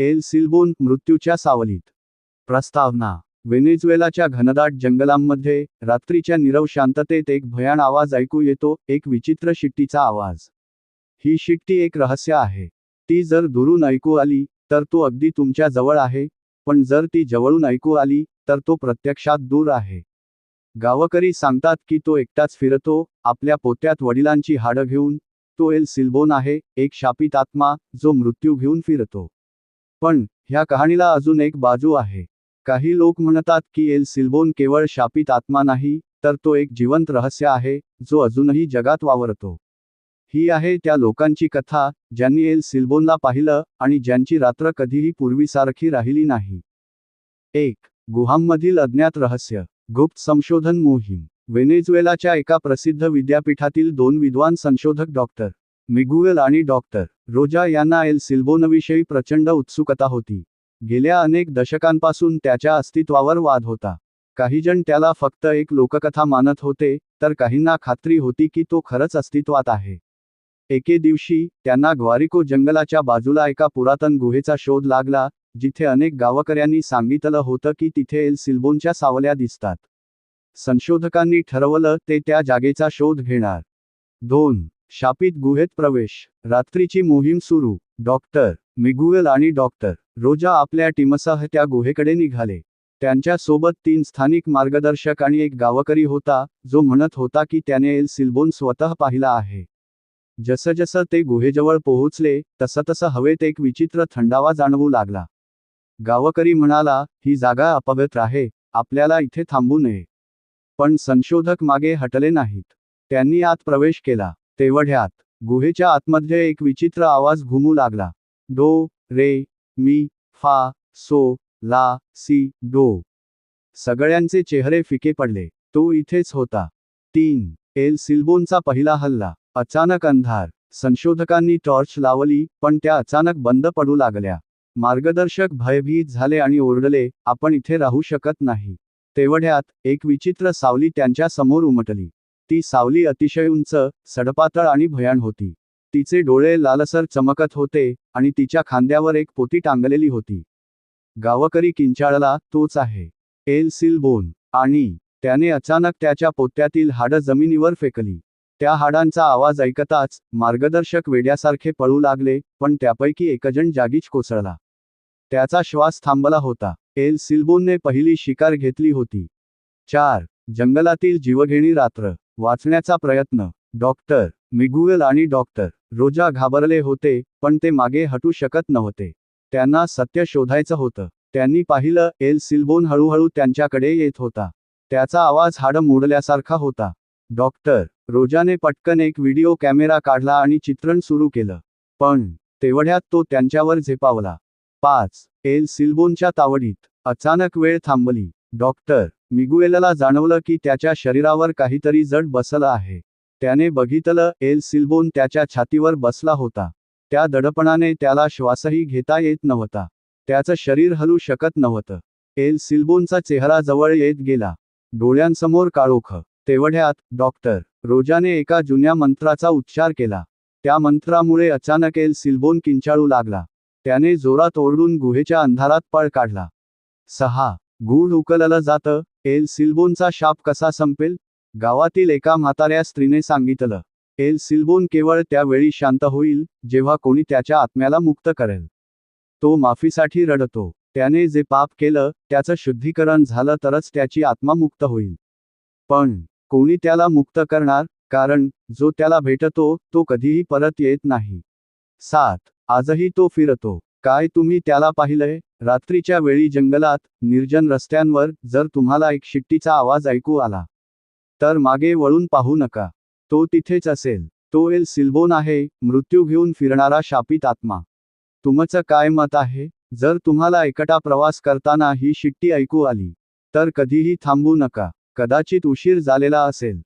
L सिल्बोन मृत्यूच्या सावलीत. प्रस्तावना. व्हेनेझुएलाच्या घनदाट जंगलांमध्ये रात्रीच्या निरव शांततेत एक भयान आवाज ऐकू येतो एक विचित्र शिट्टीचा आवाज. ही शिट्टी एक रहस्य आहे. ती जर दुरून ऐकू आली तर तो अगदी तुमच्या जवळ आहे पण जर ती जवळून ऐकू आली तर तो प्रत्यक्षात दूर आहे. गावकरी सांगतात की तो एकटाच फिरतो आपल्या पोत्यात वडिलांची हाडं घेऊन. तो एल सिल्बोन आहे एक शापित आत्मा जो मृत्यू घेऊन फिरतो. पण ह्या कहाणीला अजून एक बाजू आहे. काही लोक म्हणतात की एल सिल्बोन केवळ शापित आत्मा नाही तर तो एक जिवंत रहस्य आहे जो अजूनही जगात वावरतो. ही आहे त्या लोकांची कथा ज्यांनी एल सिल्बोनला पाहिलं आणि ज्यांची रात्र कधीही पूर्वीसारखी राहिली नाही. एक गुहांमधील अज्ञात रहस्य. गुप्त संशोधन मोहीम. व्हेनेझुएलाच्या एका प्रसिद्ध विद्यापीठातील दोन विद्वान संशोधक डॉक्टर मिगुएल आणि डॉक्टर रोजा यांना एल सिल्बोनविषयी प्रचंड उत्सुकता होती. गेल्या अनेक दशकांपासून त्याच्या अस्तित्वावर वाद होता. काहीजण त्याला फक्त एक लोककथा मानत होते तर काहींना खात्री होती की तो खरंच अस्तित्वात आहे. एके दिवशी त्यांना ग्वारिको जंगलाच्या बाजूला एका पुरातन गुहेचा शोध लागला जिथे अनेक गावकऱ्यांनी सांगितलं होतं की तिथे एल सिल्बोनच्या सावल्या दिसतात. संशोधकांनी ठरवलं ते त्या जागेचा शोध घेणार. दोन शापित गुहेत प्रवेश. रात्रीची मोहीम सुरू. डॉक्टर मिगुएल आणि डॉक्टर रोजा आपल्या टीमसह त्या गुहेकडे निघाले. त्यांच्यासोबत तीन स्थानिक मार्गदर्शक आणि एक गावकरी होता जो म्हणत होता की त्याने एल सिल्बोन स्वतः पाहिला आहे. जसजसं ते गुहेजवळ पोहोचले तसतसं हवेत एक विचित्र थंडावा जाणवू लागला. गावकरी म्हणाला ही जागा अपवित्र आहे आपल्याला इथे थांबू नये. पण संशोधक मागे हटले नाहीत. त्यांनी आत प्रवेश केला. तेवढ्यात गुहेच्या आतमध्ये एक विचित्र आवाज घुमू लागला. डो रे मी फा सो ला सी डो. सगळ्यांचे चेहरे फिके पडले. तो इथेच होता. तीन. एल सिल्बोनचा पहिला हल्ला. अचानक अंधार. संशोधकांनी टॉर्च लावली पण त्या अचानक बंद पडू लागल्या. मार्गदर्शक भयभीत झाले आणि ओरडले आपण इथे राहू शकत नाही. तेवढ्यात एक विचित्र सावली त्यांच्यासमोर उमटली. ती सावली अतिशय उंच सडपातळ आणि भयान होती. तिचे डोळे लालसर चमकत होते आणि तिच्या खांद्यावर एक पोती टांगलेली होती. गावकरी किंचाळला तोच आहे. एल. सिलबोन. आणि त्याने अचानक त्याच्या पोत्यातील हाडं जमिनीवर फेकली. त्या हाडांचा आवाज ऐकताच मार्गदर्शक वेड्यासारखे पळू लागले पण त्यापैकी एकजण जागीच कोसळला. त्याचा श्वास थांबला होता. एल. सिल्बोनने पहिली शिकार घेतली होती. चार. जंगलातील जीवघेणी रात्र. वाचण्याचा प्रयत्न. डॉक्टर मिगुएल आणि डॉक्टर रोजा घाबरले होते पण ते मागे हटू शकत नव्हते. त्यांना सत्य शोधायचं होतं. त्यांनी पाहिलं एल सिल्बोन हळूहळू त्यांच्याकडे येत होता. त्याचा आवाज हाडं मोडल्यासारखा होता. डॉक्टर रोजाने पटकन एक व्हिडिओ कॅमेरा काढला आणि चित्रण सुरू केलं. पण तेवढ्यात तो त्यांच्यावर झेपावला. पाच एल सिल्बोनच्या तावडीत. अचानक वेळ थांबली. डॉक्टर मिगुएलला जाणवलं की त्याच्या शरीरावर काहीतरी जड बसलं आहे. त्याने बघितलं एल सिल्बोन त्याच्या छातीवर बसला होता. त्या दडपणाने त्याला श्वासही घेता येत नव्हता. त्याचं शरीर हलू शकत नव्हतं. एल सिल्बोनचा चेहरा जवळ येत गेला. डोळ्यांसमोर काळोख. तेवढ्यात डॉक्टर रोजाने एका जुन्या मंत्राचा उच्चार केला. त्या मंत्रामुळे अचानक एल सिल्बोन किंचाळू लागला. त्याने जोरात ओरडून गुहेच्या अंधारात पळ काढला. सहा गूढ उकललं जातं. एल सिल्बोनचा शाप कसा संपेल? गावातील एका म्हाताऱ्या स्त्रीने सांगितलं. एल सिल्बोन केवळ त्यावेळी शांत होईल जेव्हा कोणी त्याच्या आत्म्याला मुक्त करेल. तो माफीसाठी रडतो. त्याने जे पाप केलं त्याचं शुद्धीकरण झालं तरच त्याची आत्मा मुक्त होईल. पण कोणी त्याला मुक्त करणार? कारण जो त्याला भेटतो तो कधीही परत येत नाही. सात आजही तो फिरतो. काय तुम्ही त्याला पाहिलंय? रात्रीच्या वेळी जंगलात निर्जन रस्त्यांवर जर तुम्हाला एक शिट्टीचा आवाज ऐकू आला तर मागे वळून पाहू नका. तो तिथेच असेल. तो एल सिल्बोन आहे मृत्यू घेऊन फिरणारा शापित आत्मा. तुमचं काय मत आहे? जर तुम्हाला एकटा प्रवास करताना ही शिट्टी ऐकू आली तर कधीही थांबू नका. कदाचित उशीर झालेला असेल.